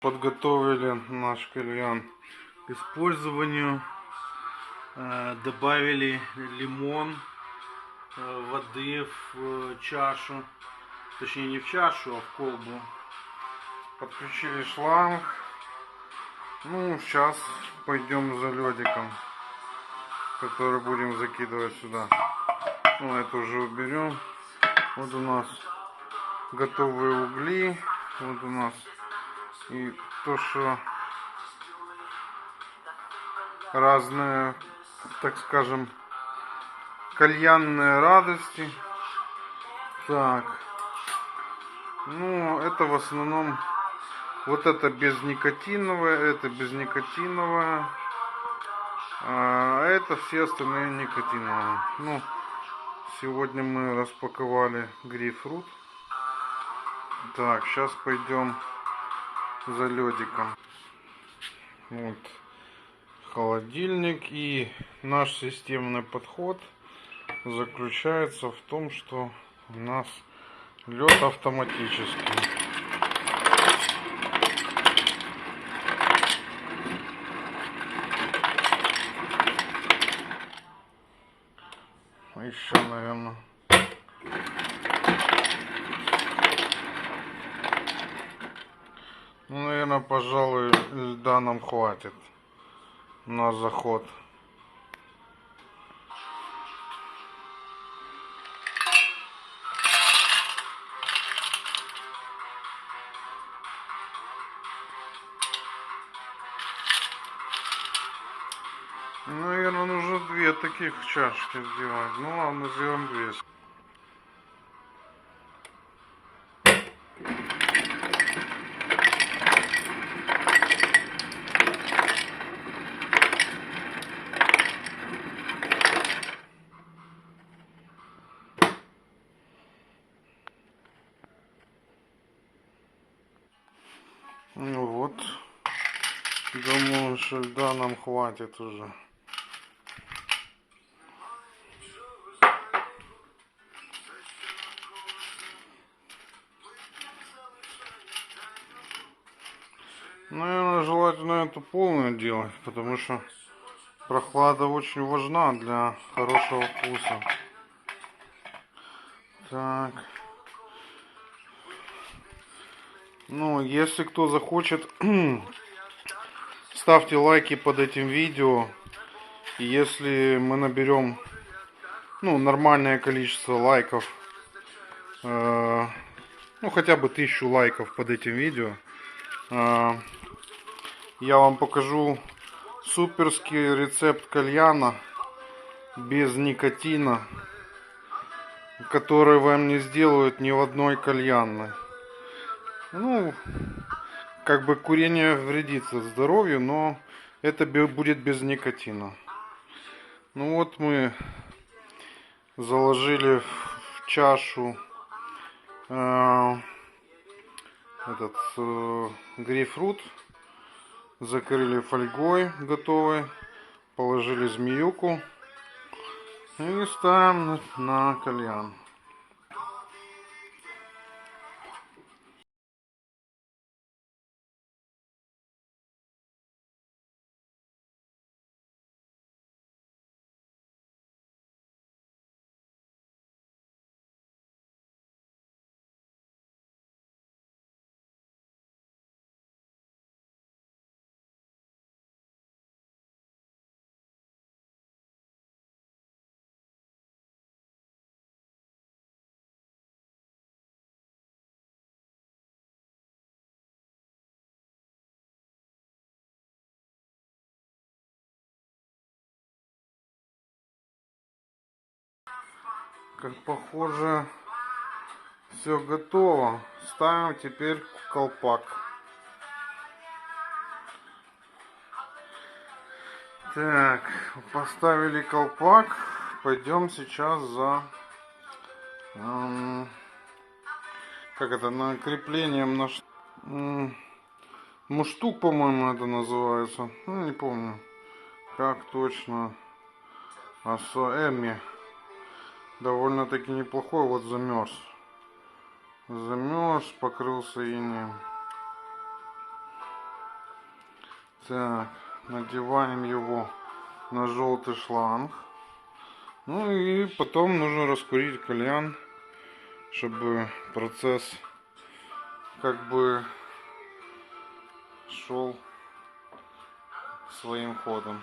Подготовили наш кальян к использованию. Э, Добавили лимон э, воды в э, чашу. Точнее не в чашу, а в колбу. Подключили шланг. Ну, сейчас пойдем за ледиком, который будем закидывать сюда. Ну, это уже уберем. Вот у нас готовые угли. Вот у нас и то, что разные, так скажем, кальянные радости. Так. Ну, это в основном вот это безникотиновое, это безникотиновое. А это все остальные никотиновые. Ну, сегодня мы распаковали грейпфрут. Так, сейчас пойдем за ледиком. Вот холодильник и наш системный подход заключается в том, что у нас лед автоматический. Еще, наверное. Ну, наверное, пожалуй, льда нам хватит на заход. Наверное, нужно две таких чашки сделать. Ну ладно, сделаем две. Ну вот. Думаю, что льда нам хватит уже. Наверное, желательно это полное делать, потому что прохлада очень важна для хорошего вкуса. Так. Ну, если кто захочет, ставьте лайки под этим видео. Если мы наберем, ну, нормальное количество лайков, э, ну, хотя бы тысячу лайков под этим видео, э, я вам покажу суперский рецепт кальяна без никотина, который вам не сделают ни в одной кальянной. Ну, как бы курение вредится здоровью, но это будет без никотина. Ну вот мы заложили в чашу э, этот э, грейпфрут, закрыли фольгой готовой, положили змеюку и ставим на кальян. Как похоже, все готово. Ставим теперь колпак. Так, поставили колпак. Пойдем сейчас за... Эм, как это, на... Эм, муштук, по-моему, это называется. Ну, не помню. Как точно. Асоэми довольно-таки неплохой. Вот замерз. Замерз, покрылся инеем. Так, надеваем его на желтый шланг. Ну и потом нужно раскурить кальян, чтобы процесс как бы шел своим ходом.